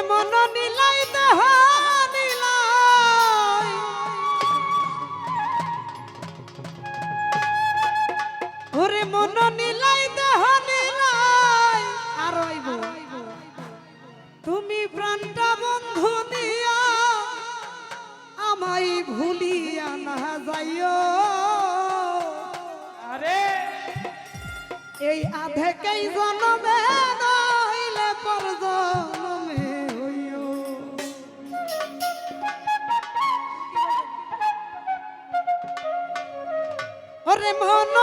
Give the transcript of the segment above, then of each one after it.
ওরে মন নিলাই দেহ নিলাই। ওরে মন নিলাই দেহ নিলাই। আর তুমি প্রাণটা বন্ধু দিয়া আমায় ভুলিয়া না যাইও। আরে। এই আধেকেই জনমে ওরে মন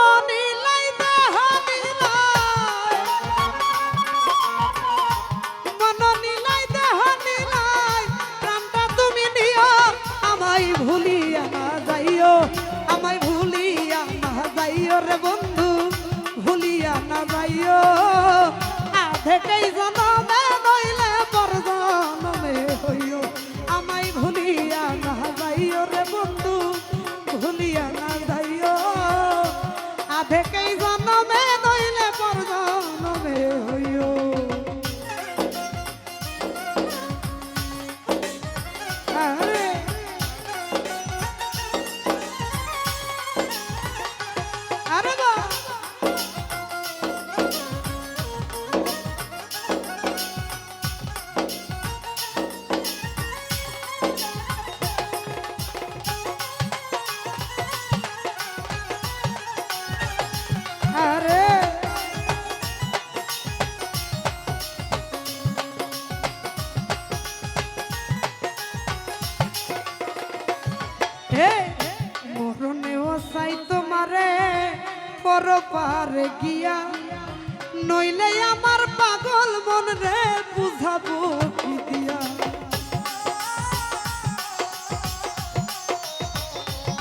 হে, মরণে ও সাই তোমারে পর পারে গিয়া। নইলে আমার পাগল মন রে বুঝাবো কি দিয়া।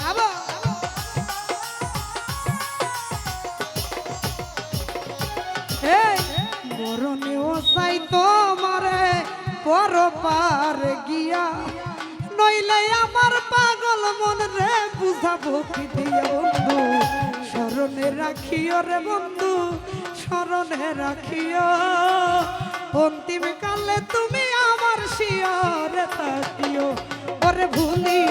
আবার এই মরণে ও সাই তোমারে পর পার গিয়া। নইলে আমার পাগল মন রে, বুঝাবো কি দিয়া বন্ধু? স্মরণে রাখিও রে বন্ধু, স্মরণে রাখিও। অন্তিম কালে তুমি আমার শিয়রে থাকিও ওরে ভুলিয়া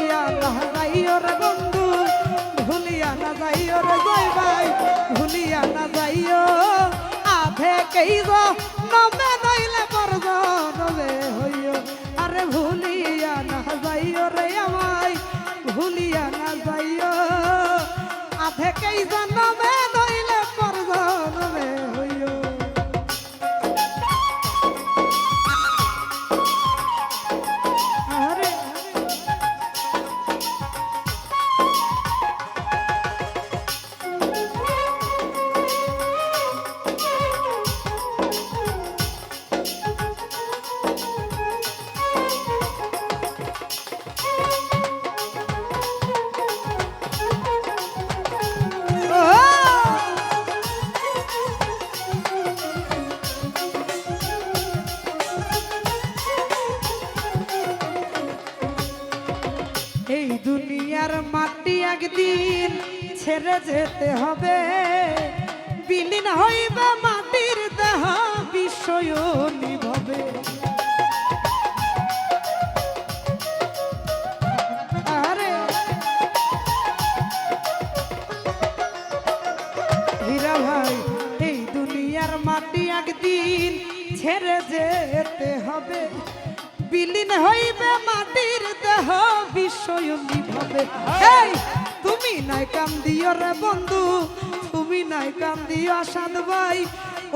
ছেড়ে যেতে হবে। বিলীন হইবে মাটির দেহ বিষয় নিভবে। মাটি একদিন ছেড়ে যেতে হবে। বিলীন হইবে মাটির দেহ বিষয় নিভবে। এই! তুমি নাই কাম দিও রে বন্ধু, তুমি নাই কাম দিও আসাদ ভাই।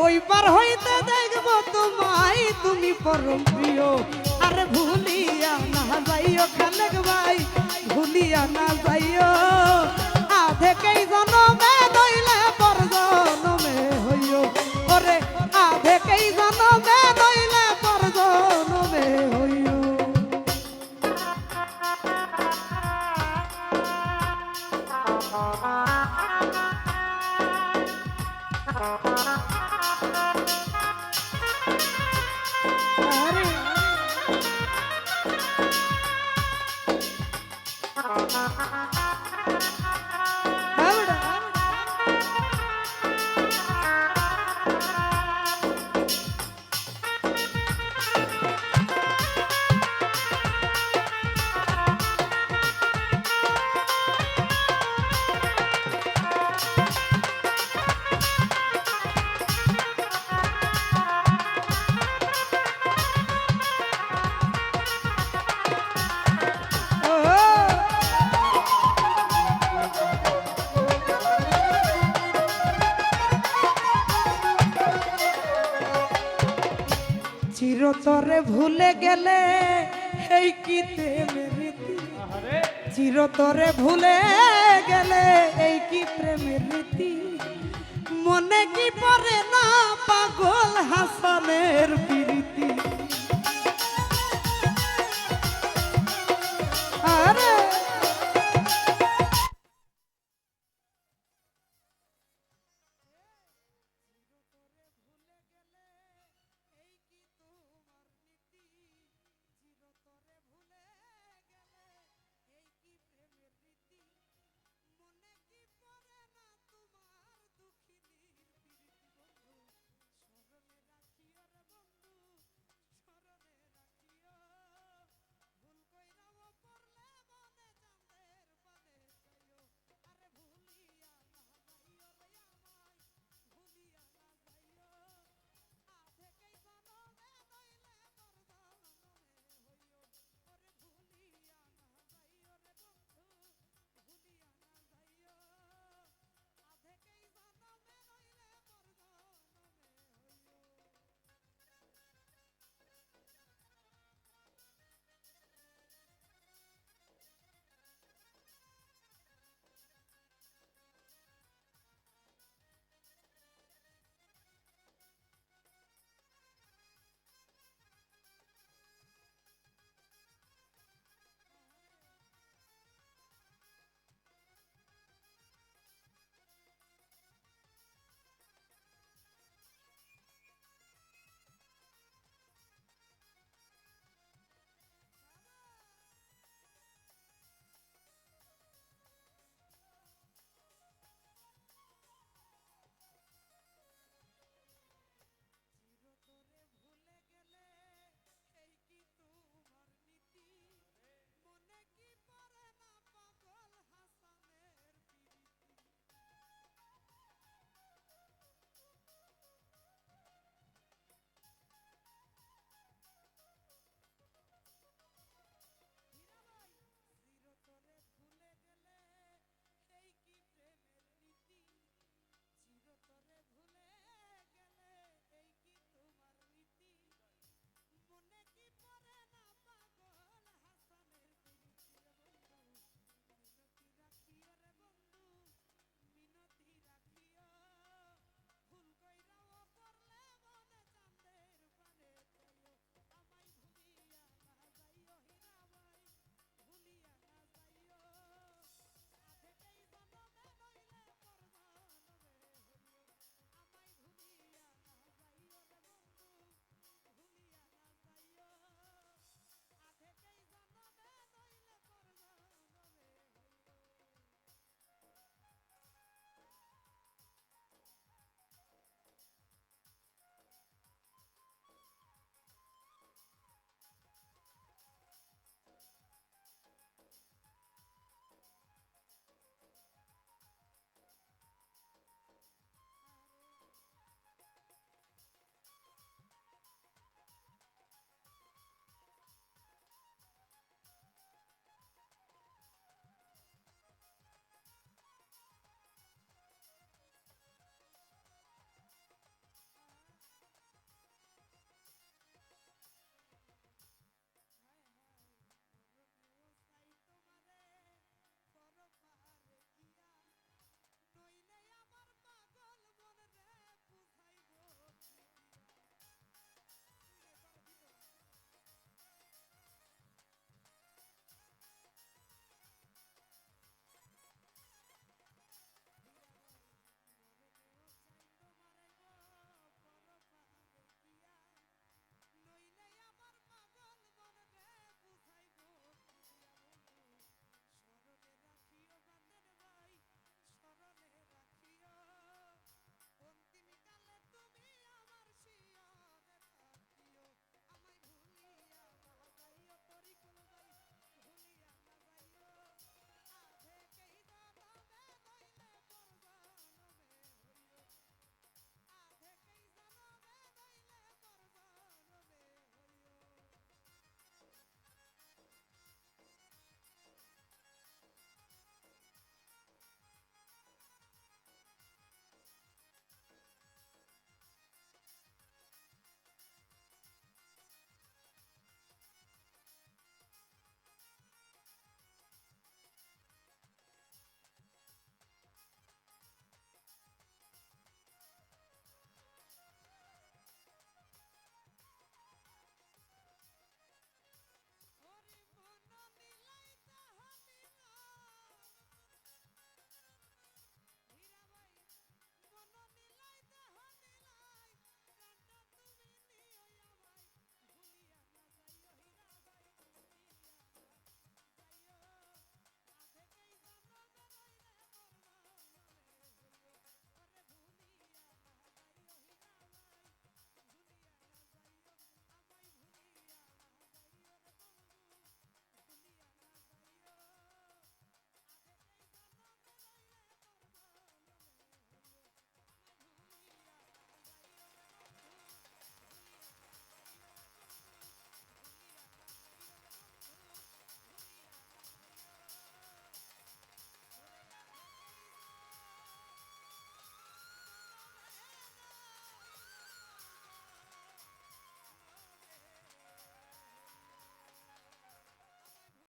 ওই পার হইতে দেখব তোমায়, তুমি পরম প্রিয়। আর ভুলিয়া না যাইও খালেক ভাই, ভুলিয়া না যাইও। ভুলে গেলে এই কি প্রেমের রীতি? চিরতরে ভুলে গেলে এই কি প্রেমের রীতি? মনে কি পড়ে না পাগল হাসানের প্রীতি? আরে